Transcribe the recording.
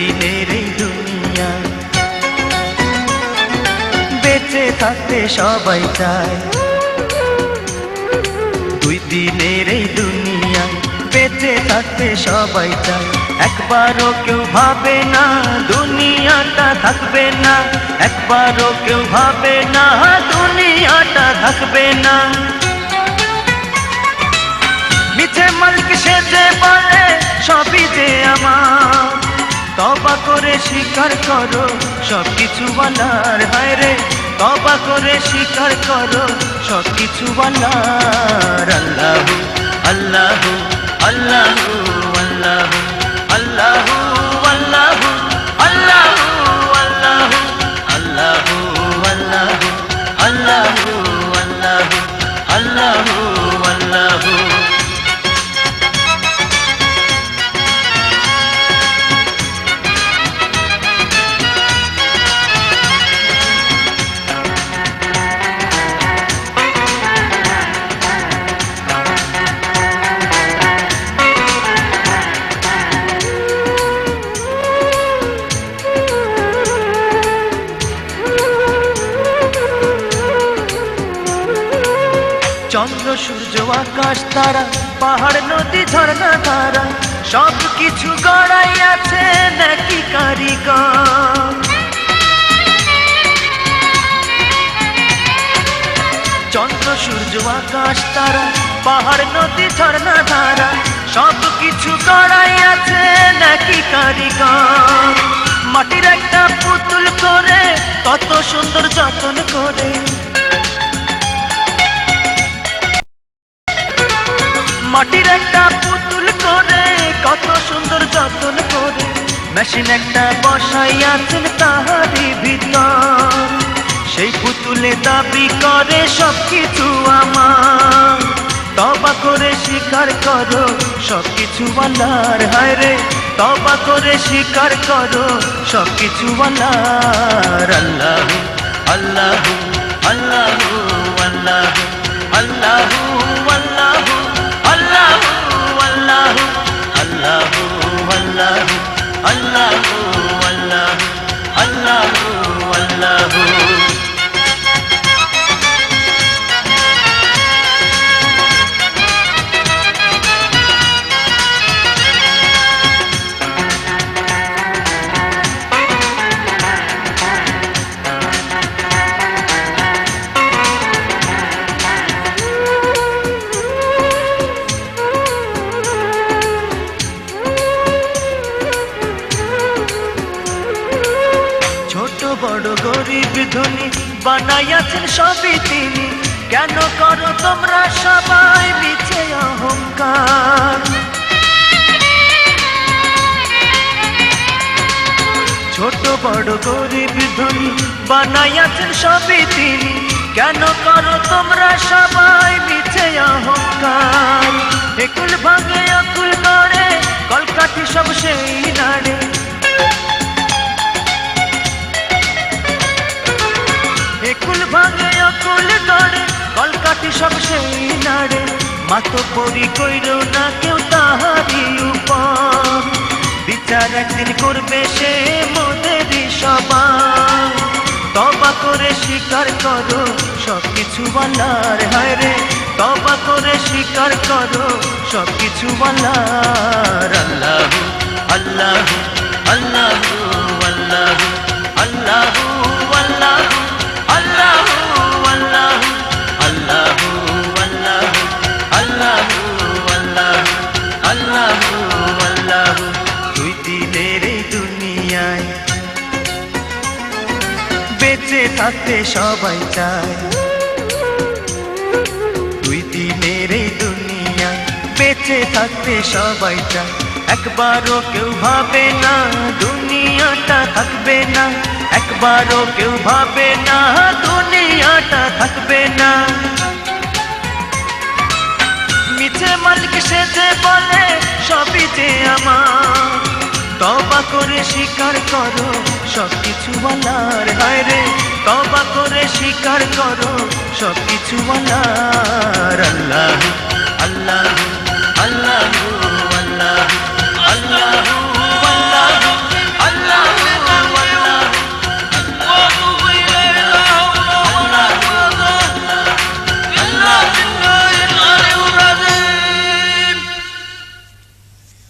দিনের দুনিয়া। বেঁচে থাকতে সবাই চায়। দুই দিনের এই দুনিয়া, বেঁচে থাকতে সবাই চায়। একবারও কেউ ভাবে না, দুনিয়াটা থাকবে না। একবারও কেউ ভাবে না, দুনিয়াটা থাকবে না। মিছে মালিক সে যে তবা করে স্বীকার করো সব কিছু বলার হায় রে। তবা করে স্বীকার করো সব কিছু বলার আল্লাহ আল্লাহ আল্লাহ আল্লাহ আল্লাহ। চন্দ্র, সূর্য, আকাশ, তারা, পাহাড়, নদী, ঝর্ণা ধারা সব কিছু গড়াই আছে নাকি কারিগর? চন্দ্র, সূর্য, আকাশ, তারা, পাহাড়, নদী, ঝর্ণা ধারা সব কিছু গড়াই আছে নাকি কারিগর? মাটির একটা পুতুল করে কত সুন্দর যত্ন মেশিন একটা বসাই আছেন তাহারি ভিতর। সেই পুতুলে দাবি করে সব কিছু আমার। তবা করে স্বীকার করো সব কিছু বলার হায় রে, তবা করে স্বীকার করো সব কিছু বলার আল্লাহ আল্লাহ আল্লাহ। ধনী বানাইয়াছেন সবই তিনি। কেন করো তোমরা সবাই মিছে অহংকার? ছোট, বড়, গরিব, ধনী বানাইয়াছেন সবই তিনি। কেন করো তোমরা সবাই মিছে অহংকার? একুল ভাঙে সব সেই নাড়ে। মাত পরি কইল না কেউ তাহারি উপর। বিচার একদিন করবে সে মোদেরই সবার। তবা করে স্বীকার করো সব কিছু বলার হায় রে। তবা করে স্বীকার করো সব কিছু বলার থাকতে সবাই চায়। দুই দিনের এই দুনিয়ায় বেঁচে থাকতে সবাই চায়। একবারও কেউ ভাবে না দুনিয়াটা থাকবে না। একবারও কেউ ভাবে না দুনিয়াটা থাকবে না। মিছে মালিক সে যে বলে, সবই যে আমার। তবা করে স্বীকার করো সব কিছু বলার হায় রে। তবা করে স্বীকার করো সব কিছু বলার